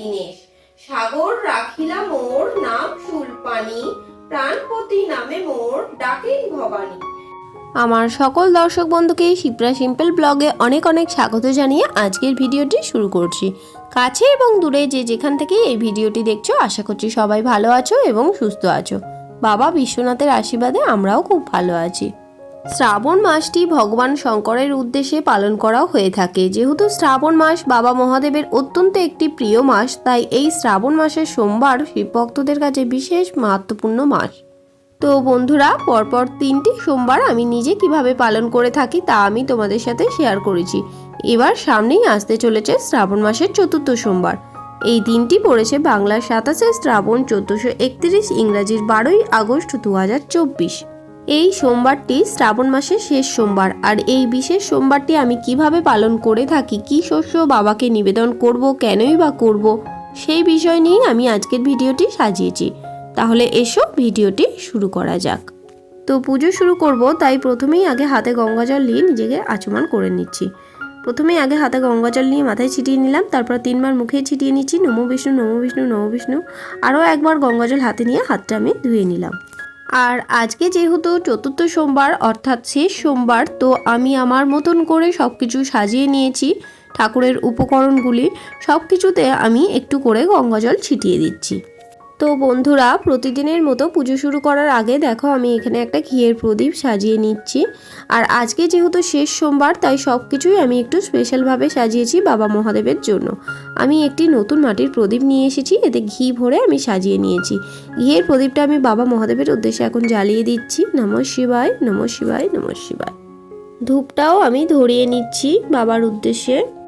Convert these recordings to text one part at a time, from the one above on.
দীনেশ। সাগর রাখিলাম মোর নাম সুলপানি প্রাণপতি নামে মোর ডাকেন ভবানী। আমার সকল দর্শক বন্ধুকে শিপ্রা সিম্পল ব্লগে অনেক অনেক স্বাগত জানিয়ে আজকের ভিডিওটি শুরু করছি। কাছে এবং দূরে যে যেখান থেকে এই ভিডিওটি দেখছ, আশা করছি সবাই ভালো আছো এবং সুস্থ আছো। বাবা বিশ্বনাথের আশীর্বাদে আমরাও খুব ভালো আছি। শ্রাবণ মাসটি ভগবান শঙ্করের উদ্দেশ্যে পালন করা হয়ে থাকে। যেহেতু শ্রাবণ মাস বাবা মহাদেবের অত্যন্ত একটি প্রিয় মাস, তাই এই শ্রাবণ মাসের সোমবার শিবভক্তদের কাছে বিশেষ মাহাত্মপূর্ণ মাস। তো বন্ধুরা, পরপর তিনটি সোমবার আমি নিজে কীভাবে পালন করে থাকি তা আমি তোমাদের সাথে শেয়ার করেছি। এবার সামনেই আসতে চলেছে শ্রাবণ মাসের চতুর্থ সোমবার। এই দিনটি পড়েছে বাংলার সাতাশে শ্রাবণ চোদ্দশো একত্রিশ ইংরাজির বারোই আগস্ট দু হাজার চব্বিশ। এই সোমবারটি শ্রাবণ মাসের শেষ সোমবার, আর এই বিশেষ সোমবারটি আমি কীভাবে পালন করে থাকি, কি শস্য বাবাকে নিবেদন করব, কেনই বা করব, সেই বিষয় নিয়েই আমি আজকের ভিডিওটি সাজিয়েছি। তাহলে এসো ভিডিওটি শুরু করা যাক। তো পুজো শুরু করব, তাই প্রথমেই আগে হাতে গঙ্গা জল নিয়ে নিজেকে আচমান করে নিচ্ছি। প্রথমেই আগে হাতে গঙ্গা জল নিয়ে মাথায় ছিটিয়ে নিলাম, তারপর তিনবার মুখে ছিটিয়ে নিচ্ছি, নমো বিষ্ণু নমো বিষ্ণু নমো বিষ্ণু, আরও একবার গঙ্গা জল হাতে নিয়ে হাতটা আমি ধুয়ে নিলাম। আর আজকে যেহেতু চতুর্থ সোমবার, অর্থাৎ শেষ সোমবার, তো আমি আমার মতন করে সব কিছু সাজিয়ে নিয়েছি ঠাকুরের উপকরণগুলি। সব কিছুতে আমি একটু করে গঙ্গাজল ছিটিয়ে দিচ্ছি। তো বন্ধুরা, প্রতিদিনের মতো পুজো শুরু করার আগে দেখো আমি এখানে একটা ঘিয়ের প্রদীপ সাজিয়ে নিচ্ছি। আর আজকে যেহেতু শেষ সোমবার, তাই সব কিছুই আমি একটু স্পেশালভাবে সাজিয়েছি বাবা মহাদেবের জন্য। আমি একটি নতুন মাটির প্রদীপ নিয়ে এসেছি, এতে ঘি ভরে আমি সাজিয়ে নিয়েছি। ঘিয়ের প্রদীপটা আমি বাবা মহাদেবের উদ্দেশ্যে এখন জ্বালিয়ে দিচ্ছি। নম শিবায় নম শিবায় নম শিবায়। ধূপটাও আমি ধরিয়ে নিচ্ছি বাবার উদ্দেশ্যে।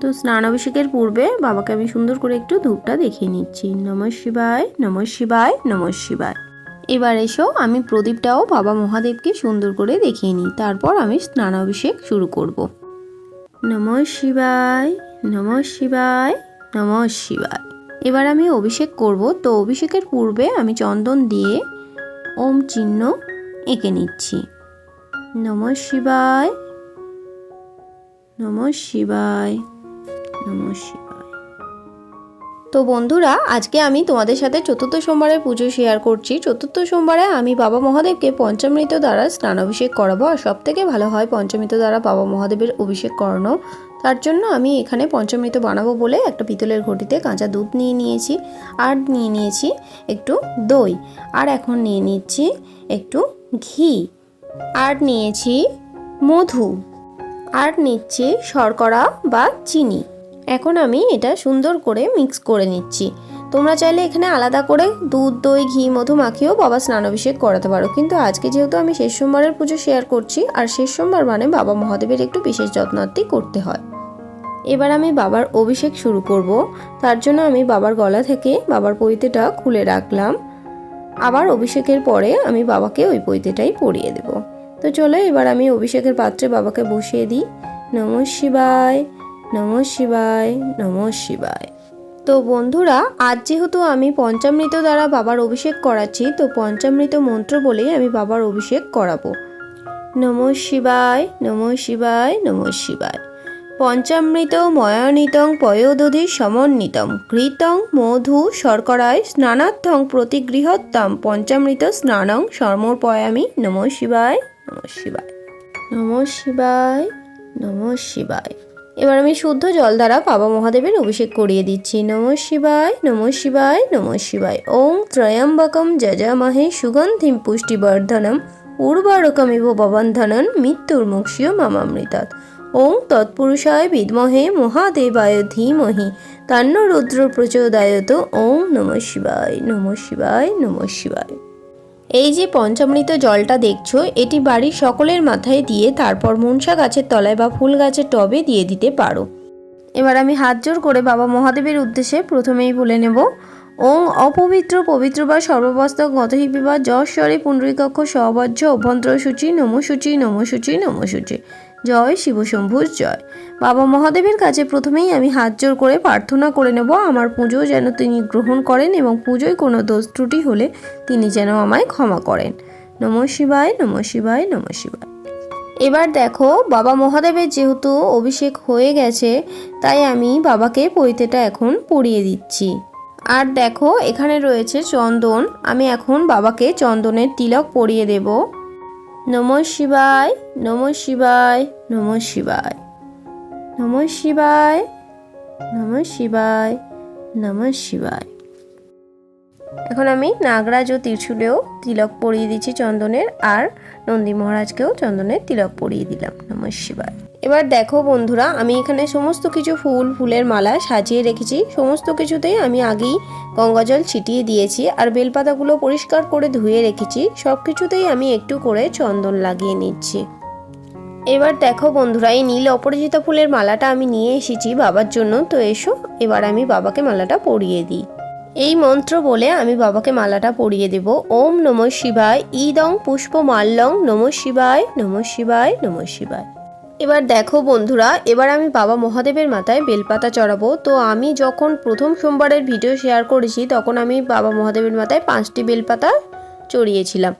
তো স্নান অভিষেকের পূর্বে বাবাকে আমি সুন্দর করে একটু ধূপটা দেখিয়ে নিচ্ছি। নম শিবায় নম শিবায় নম শিবায়। এবার এসো আমি প্রদীপটাও বাবা মহাদেবকে সুন্দর করে দেখিয়ে নিই। তারপর আমি স্নান অভিষেক শুরু করব। নম শিবায় নম শিবায় নম শিবায়। এবার আমি অভিষেক করব। তো অভিষেকের পূর্বে আমি চন্দন দিয়ে ওম চিহ্ন এঁকে নিচ্ছি। নম শিবায় নম শিবায়। নম তো বন্ধুরা, আজকে আমি তোমাদের সাথে চতুর্থ সোমবারের পুজো শেয়ার করছি। চতুর্থ সোমবারে আমি বাবা মহাদেবকে পঞ্চামৃত দ্বারা স্নানাভিষেক করাবো আর সব থেকে ভালো হয় পঞ্চামৃত দ্বারা বাবা মহাদেবের অভিষেক করানো। তার জন্য আমি এখানে পঞ্চামৃত বানাবো বলে একটা পিতলের ঘটিতে কাঁচা দুধ নিয়ে নিয়েছি আর নিয়ে নিয়েছি একটু দই। আর এখন নিয়ে নিচ্ছি একটু ঘি। আর নিয়েছি মধু। আর নিচ্ছি শর্করা বা চিনি। এখন আমি এটা সুন্দর করে মিক্স করে নিচ্ছি। তোমরা চাইলে এখানে আলাদা করে দুধ, দই, ঘি, মধু মাখিয়েও বাবা স্নানাভিষেক করাতে পারো। কিন্তু আজকে যেহেতু আমি শেষ সোমবারের পুজো শেয়ার করছি, আর শেষ সোমবার মানে বাবা মহাদেবের একটু বিশেষ যত্নার্থী করতে হয়। এবার আমি বাবার অভিষেক শুরু করব। তার জন্য আমি বাবার গলা থেকে বাবার পৈতেটা খুলে রাখলাম। আবার অভিষেকের পরে আমি বাবাকে ওই পৈতেটাই পরিয়ে দেব। তো চলো এবার আমি অভিষেকের পাত্রে বাবাকে বসিয়ে দিই। নম শিবায়। নম শিবায় নম শিবায়। তো বন্ধুরা, আজ যেহেতু আমি পঞ্চামৃত দ্বারা বাবার অভিষেক করাচ্ছি, তো পঞ্চামৃত মন্ত্র বলেই আমি বাবার অভিষেক করাবো। নম শিবায় নম শিবায় নম শিবায়। পঞ্চামৃত ময়ানিতং পয়োদধি সমন্বিতম। ঘৃতং, মধু, শর্করায় স্নানার্থং প্রতিগৃহত্তম পঞ্চামৃত স্নানং সমর্পয়ামি নম শিবায় নম শিবায়। নম শিবায় নম শিবায়। এবার আমি শুদ্ধ জল দ্বারা বাবা মহাদেবের অভিষেক করিয়ে দিচ্ছি। নম শিবায় নম শিবায় নম শিবায়। ওং ত্রয়ম্বকম যজামহে সুগন্ধিম পুষ্টিবর্ধনম উর্বরকমিব ববন্ধনন মৃত্যুর্মুক্ষীয় মামামৃতাৎ। ওং তৎপুরুষায় বিদ্মহে মহাদেবায় ধীমহি তান্ন রুদ্র প্রচোদয়ত ওং নম শিবায় নম শিবায় নম শিবায়। এই যে পঞ্চামৃত জলটা দেখছ, এটি বাড়ির সকলের মাথায় দিয়ে তারপর মনসা গাছের তলায় বা ফুল গাছের টবে দিয়ে দিতে পারো। এবার আমি হাত জোর করে বাবা মহাদেবের উদ্দেশ্যে প্রথমেই বলে নেব, ওং অপবিত্র, পবিত্র বা সর্ববস্তক গতহিপি বা যশ্বরে পুণ্ডরীকক্ষ সবজ্জ অভ্যন্তর সূচি নমসূচি নমসূচি নমসূচি। জয় শিবশম্ভুর জয়। বাবা মহাদেবের কাছে প্রথমেই আমি হাত জোর করে প্রার্থনা করে নেব, আমার পুজো যেন তিনি গ্রহণ করেন এবং পুজোয় কোনো দোষ ত্রুটি হলে তিনি যেন আমায় ক্ষমা করেন। নম শিবায় নম শিবায় নম শিবায়। এবার দেখো, বাবা মহাদেবের যেহেতু অভিষেক হয়ে গেছে, তাই আমি বাবাকে পৈতেটা এখন পরিয়ে দিচ্ছি। আর দেখো, এখানে রয়েছে চন্দন, আমি এখন বাবাকে চন্দনের তিলক পরিয়ে দেব। নম শিবায় নম শিবায় নম শিবায়। নম শিবায় নম শিবায় নম শিবায়। এখন আমি নাগরাজ ও ত্রিশুলেও তিলক পরিয়ে দিচ্ছি চন্দনের, আর নন্দী মহারাজকেও চন্দনের তিলক পরিয়ে দিলাম। নম শিবায়। এবার দেখো বন্ধুরা, আমি এখানে সমস্ত কিছু ফুল, ফুলের মালা সাজিয়ে রেখেছি। সমস্ত কিছুতেই আমি আগেই গঙ্গাজল ছিটিয়ে দিয়েছি আর বেলপাতাগুলো পরিষ্কার করে ধুয়ে রেখেছি। সব কিছুতেই আমি একটু করে চন্দন লাগিয়ে নিচ্ছি। এবার দেখো বন্ধুরা, এই নীল অপরাজিতা ফুলের মালাটা আমি নিয়ে এসেছি বাবার জন্য। তো এসো, এবার আমি বাবাকে মালাটা পরিয়ে দিই। এই মন্ত্র বলে আমি বাবাকে মালাটা পরিয়ে দেব। ওম নম শিবায় ইদং পুষ্প মাল্যং নম শিবায় নম শিবায় নম শিবায়। এবার দেখো বন্ধুরা, এবার আমি বাবা মহাদেবের মাথায় বেলপাতা চড়াবো। তো আমি যখন প্রথম সোমবারের ভিডিও শেয়ার করেছি, তখন আমি বাবা মহাদেবের মাথায় পাঁচটি বেলপাতা চড়িয়েছিলাম।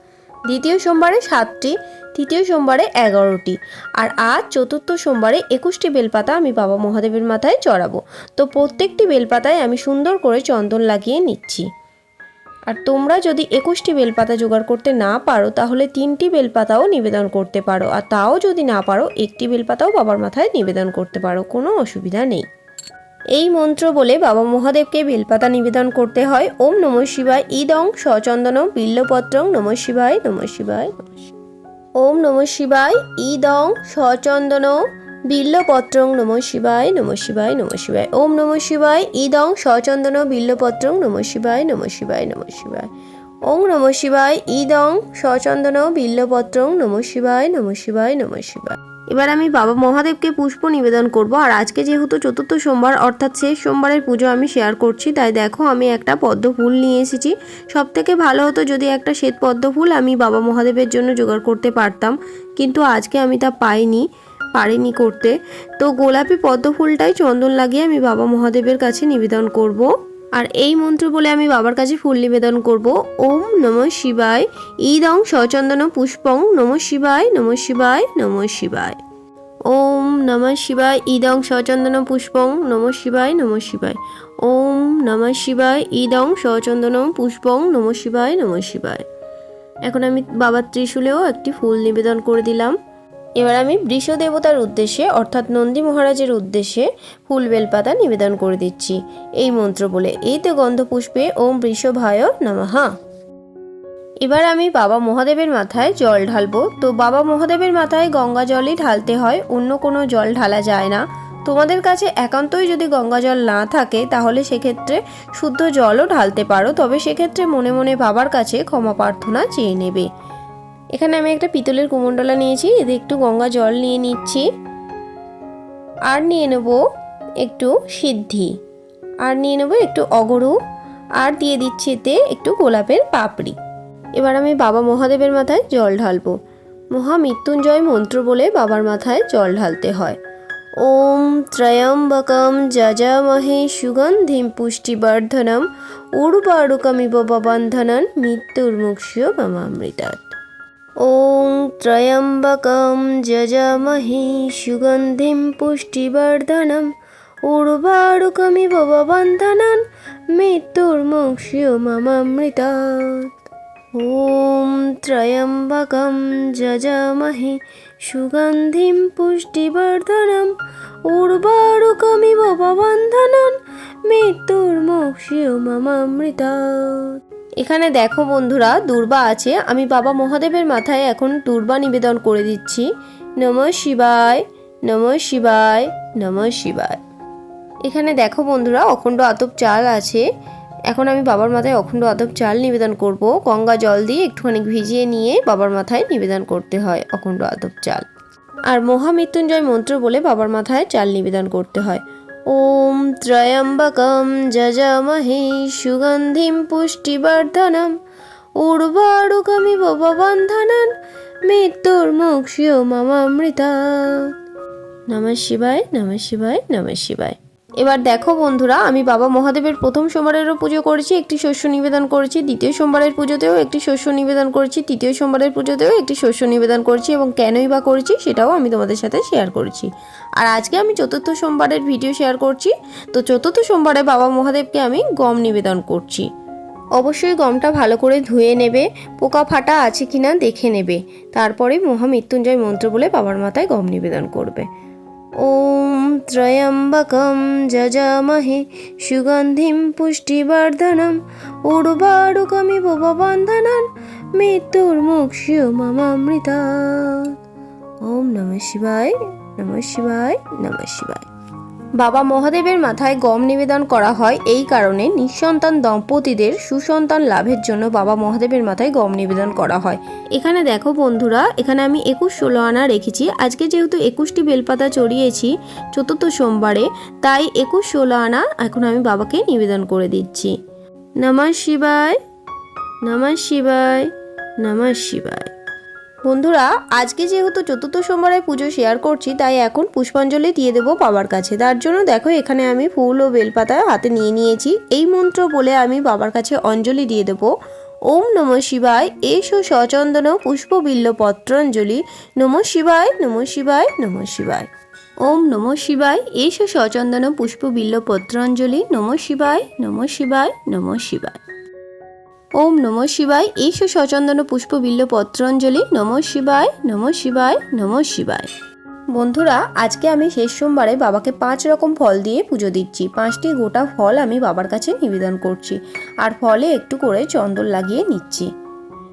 দ্বিতীয় সোমবারে সাতটি, তৃতীয় সোমবারে এগারোটি, আর আজ চতুর্থ সোমবারে একুশটি বেলপাতা আমি বাবা মহাদেবের মাথায় চড়াবো। তো প্রত্যেকটি বেলপাতায় আমি সুন্দর করে চন্দন লাগিয়ে নিচ্ছি। আর তোমরা যদি একুশটি বেলপাতা জোগাড় করতে না পারো, তাহলে তিনটি বেলপাতাও নিবেদন করতে পারো। আর তাও যদি না পারো, একটি বেলপাতাও বাবার মাথায় নিবেদন করতে পারো। কোনো অসুবিধা নেই। এই মন্ত্র বলে বাবা মহাদেবকে বেলপাতা নিবেদন করতে হয়। ওম নম শিবায় ইদং সচন্দন বিল্লপত্রং নম শিবায় নম শিবায়। ওম নম শিবায় ইদং সচন্দন বিল্লপত্রং নম শিবায় নম শিবায় নম শিবায়। ওম নম শিবায়, ইদং সচন্দন বিল্লপত্রং নম শিবায় নম শিবায় নম শিবায়। ওং নম শিবায়, ইদং সচন্দন বিল্লপত্রং নম শিবায় নম শিবায় নম শিবায়। এবার আমি বাবা মহাদেবকে পুষ্প নিবেদন করব, আর আজকে যেহেতু চতুর্থ সোমবার, অর্থাৎ শেষ সোমবারের পুজো আমি শেয়ার করছি, তাই দেখো আমি একটা পদ্ম ফুল নিয়ে এসেছি। সব থেকে ভালো হতো যদি একটা শ্বেত পদ্ম ফুল আমি বাবা মহাদেবের জন্য জোগাড় করতে পারতাম, কিন্তু আজকে আমি তা পাইনি। পারিনি করতে। তো গোলাপি পদ্ম ফুলটাই চন্দন লাগিয়ে আমি বাবা মহাদেবের কাছে নিবেদন করব। আর এই মন্ত্র বলে আমি বাবার কাছে ফুল নিবেদন করব। ওম নম শিবায়। ইদং সচন্দন পুষ্পং নম শিবায় নম শিবায় নম শিবায়। ওম নম শিবায়। ইদং সচন্দন পুষ্পং নম শিবায় নম শিবায়। ওম নম শিবায়। ইদং সচন্দন পুষ্পং নম শিবায় নম শিবায়। এখন আমি বাবার ত্রিশূলেও একটি ফুল নিবেদন করে দিলাম। এবার আমি বৃষ দেবতার উদ্দেশ্যে, অর্থাৎ নন্দী মহারাজের উদ্দেশ্যে ফুল বেলপাতা নিবেদন করে দিচ্ছি। এই মন্ত্র বলে এই তো গন্ধপুষ্পে ওম বৃষভায় নমঃ। এবার আমি বাবা মহাদেবের মাথায় জল ঢালবো। তো বাবা মহাদেবের মাথায় গঙ্গা জলই ঢালতে হয়, অন্য কোনো জল ঢালা যায় না। তোমাদের কাছে একান্তই যদি গঙ্গা জল না থাকে, তাহলে সেক্ষেত্রে শুদ্ধ জলও ঢালতে পারো। তবে সেক্ষেত্রে মনে মনে বাবার কাছে ক্ষমা প্রার্থনা চেয়ে নেবে। এখানে আমি একটা পিতলের কুমণ্ডলা নিয়েছি, এতে একটু গঙ্গা জল নিয়ে নিচ্ছি। আর নিয়ে নেব একটু সিদ্ধি। আর নিয়ে নেব একটু অগরু। আর দিয়ে দিচ্ছি এতে একটু গোলাপের পাপড়ি। এবার আমি বাবা মহাদেবের মাথায় জল ঢালব। মহা মৃত্যুঞ্জয় মন্ত্র বলে বাবার মাথায় জল ঢালতে হয়। ওম ত্রয়ম্বকম যজামহে সুগন্ধিম পুষ্টিবর্ধনম উর্বারুকমিব বন্ধনন মৃত্যুর্মুক্ষ্য মমামৃতাৎ ॐ त्र्यम्बकं जजामहे सुगन्धिं पुष्टिवर्धनम् उर्वारुकमिव बन्धनान् मृत्युर्मोक्ष्यो ममामृतात् ॐ त्र्यम्बकं जजामहे सुगन्धिं पुष्टिवर्धनम् उर्वारुकमिव बन्धनान् मृत्युर्मोक्ष्यो ममामृतात् এখানে দেখো বন্ধুরা, দুর্বা আছে। আমি বাবা মহাদেবের মাথায় এখন দুর্বা নিবেদন করে দিচ্ছি। নম শিবায় নম শিবায় নম শিবায়। এখানে দেখো বন্ধুরা, অখণ্ড আতপ চাল আছে। এখন আমি বাবার মাথায় অখণ্ড আতপ চাল নিবেদন করব। গঙ্গা জল দিয়ে একটুখানি ভিজিয়ে নিয়ে বাবার মাথায় নিবেদন করতে হয় অখণ্ড আতপ চাল। আর মহামৃত্যুঞ্জয় মন্ত্র বলে বাবার মাথায় চাল নিবেদন করতে হয়। ॐ त्र्यम्बकं जजामहे सुगन्धिं पुष्टिवर्धनम् उर्वारुकमिव बन्धनान् মৃত্যুর্মোক্ষ্য মমামৃতা নমঃ শিবায় নমঃ শিবায় নমঃ শিবায় এবার দেখো বন্ধুরা, আমি বাবা মহাদেবের প্রথম সোমবারেরও পুজো করেছি, একটি শস্য নিবেদন করেছি, দ্বিতীয় সোমবারের পুজোতেও একটি শস্য নিবেদন করেছি, তৃতীয় সোমবারের পুজোতেও একটি শস্য নিবেদন করেছি এবং কেনই বা করেছি সেটাও আমি তোমাদের সাথে শেয়ার করেছি। আর আজকে আমি চতুর্থ সোমবারের ভিডিও শেয়ার করছি, তো চতুর্থ সোমবারে বাবা মহাদেবকে আমি গম নিবেদন করছি। অবশ্যই গমটা ভালো করে ধুয়ে নেবে, পোকা ফাটা আছে কিনা দেখে নেবে, তারপরে মহামৃত্যুঞ্জয় মন্ত্র বলে বাবার মাথায় গম নিবেদন করবে। যজামহে সুগন্ধিম পুষ্টিবর্ধনম উর্বারুকমিব বন্ধনান মৃত্যুর মুক্ষ্য মামামৃতা ওম নমঃ শিবায় নমঃ শিবায় নমঃ শিবায় বাবা মহাদেবের মাথায় গম নিবেদন করা হয় এই কারণে নিঃসন্তান দম্পতিদের সুসন্তান লাভের জন্য বাবা মহাদেবের মাথায় গম নিবেদন করা হয়। এখানে দেখো বন্ধুরা, এখানে আমি একুশ ষোলো আনা রেখেছি। আজকে যেহেতু একুশটি বেলপাতা চড়িয়েছি চতুর্থ সোমবারে, তাই একুশ ষোলো আনা এখন আমি বাবাকে নিবেদন করে দিচ্ছি। নমঃ শিবায় নমঃ শিবায় নমঃ শিবায়। বন্ধুরা, আজকে যেহেতু চতুর্থ সোমবারে পুজো শেয়ার করছি, তাই এখন পুষ্পাঞ্জলি দিয়ে দেবো বাবার কাছে। তার জন্য দেখো, এখানে আমি ফুল ও বেলপাতা হাতে নিয়ে নিয়েছি। এই মন্ত্র বলে আমি বাবার কাছে অঞ্জলি দিয়ে দেবো। ওম নম শিবায়, এসো সচন্দন পুষ্পবিল্ল পত্রাঞ্জলি। নম শিবায় নম শিবায় নম শিবায়। ওম নম শিবায়, এসো সচন্দন পুষ্পবিল্ল পত্রাঞ্জলি। নম শিবায় নম শিবায় নম শিবায়। ওম নম শিবায়। এসো সচন্দন পুষ্প বিল্ল পত্রাঞ্জলি। নম শিবায় নম শিবায় নম শিবায়। বন্ধুরা, আজকে আমি শেষ সোমবারে বাবাকে পাঁচ রকম ফল দিয়ে পুজো দিচ্ছি। পাঁচটি গোটা ফল আমি বাবার কাছে নিবেদন করছি। আর ফলে একটু করে চন্দন লাগিয়ে নিচ্ছি।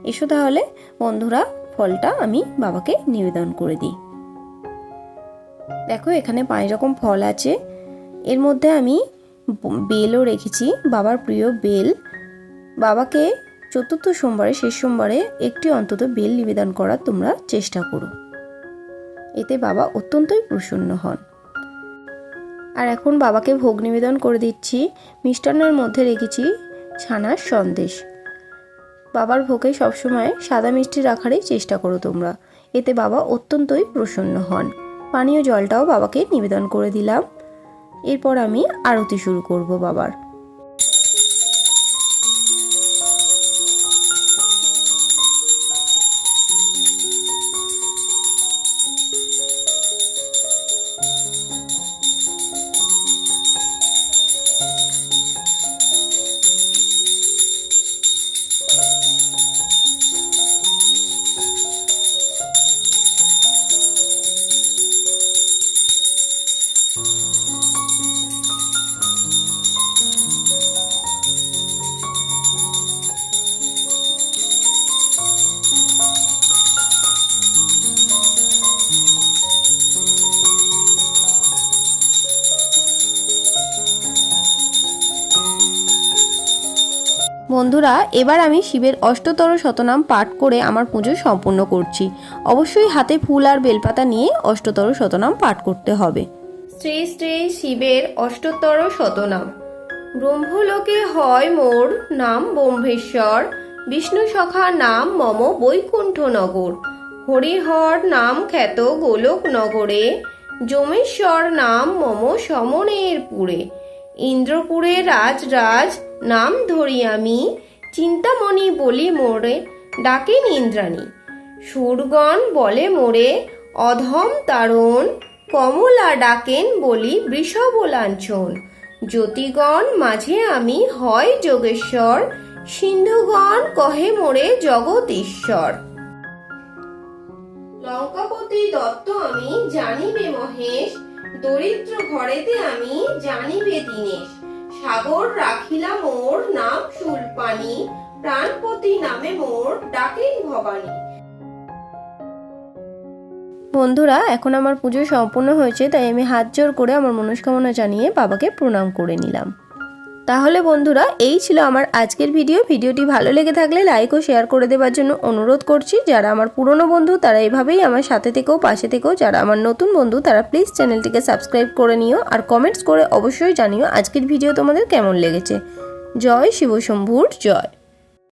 এসো তাহলে, বন্ধুরা, ফলটা আমি বাবাকে নিবেদন করে দিই। দেখো, এখানে পাঁচ রকম ফল আছে। এর মধ্যে আমি বেলও রেখেছি, বাবার প্রিয় বেল। বাবাকে চতুর্থ সোমবারে, শেষ সোমবারে একটি অন্তত বেল নিবেদন করার তোমরা চেষ্টা করো। এতে বাবা অত্যন্তই প্রসন্ন হন। আর এখন বাবাকে ভোগ নিবেদন করে দিচ্ছি, মিষ্টান্নের মধ্যে রেখেছি ছানার সন্দেশ। বাবার ভোগে সবসময় সাদা মিষ্টি রাখারই চেষ্টা করো তোমরা। এতে বাবা অত্যন্তই প্রসন্ন হন। পানীয় জলটাও বাবাকে নিবেদন করে দিলাম। এরপর আমি আরতি শুরু করব বাবার। বন্ধুরা, এবার আমি শিবের অষ্টতর শতনাম পাঠ করে আমার পুজো সম্পূর্ণ করছি। অবশ্যই হাতে ফুল আর বেলপাতা নিয়ে অষ্টতর শতনাম পাঠ করতে হবে। শ্রী শ্রী শিবের অষ্টতর শতনাম। ব্রহ্মলোকে হয় মোর নাম ব্রহ্মেশ্বর, বিষ্ণু সখা নাম মম বৈকুণ্ঠনগর। হরিহর নাম খ্যাত গোলক নগরে যমেশ্বর নাম মম সমনের পুরে ইন্দ্রপুরে রাজ রাজ নাম ধরি আমি, চিন্তামণি বলি মোরে ডাকেন ইন্দ্রাণী সুরগণ বলে মোরে, অধম তারণ, কমলা ডাকেন বলি বৃষভ লাঞ্ছন জ্যোতিগণ মাঝে আমি, হয় যোগেশ্বর, সিন্ধুগণ কহে মোরে জগদীশ্বর। লঙ্কাপতি দত্ত আমি, জানিবে মহেশ, দরিদ্র ঘরেতে আমি, জানিবে দিনেশ। সাগর রাখিলা মোর নাম সুলপানি প্রাণপতি নামে মোর ডাকেন ভবানী। বন্ধুরা, এখন আমার পুজো সম্পূর্ণ হয়েছে, তাই আমি হাত জোর করে আমার মনস্কামনা জানিয়ে বাবাকে প্রণাম করে নিলাম। তাহলে বন্ধুরা, এই ছিল আমার আজকের ভিডিও। ভিডিওটি ভালো লেগে থাকলে লাইক ও শেয়ার করে দেওয়ার জন্য অনুরোধ করছি। যারা আমার পুরনো বন্ধু, তারা এভাবেই আমার সাথে থেকেও পাশে থেকেও যারা আমার নতুন বন্ধু, তারা প্লিজ চ্যানেলটিকে সাবস্ক্রাইব করে নিও আর কমেন্টস করে অবশ্যই জানিও আজকের ভিডিও তোমাদের কেমন লেগেছে। জয় শিবশম্ভুর, জয়।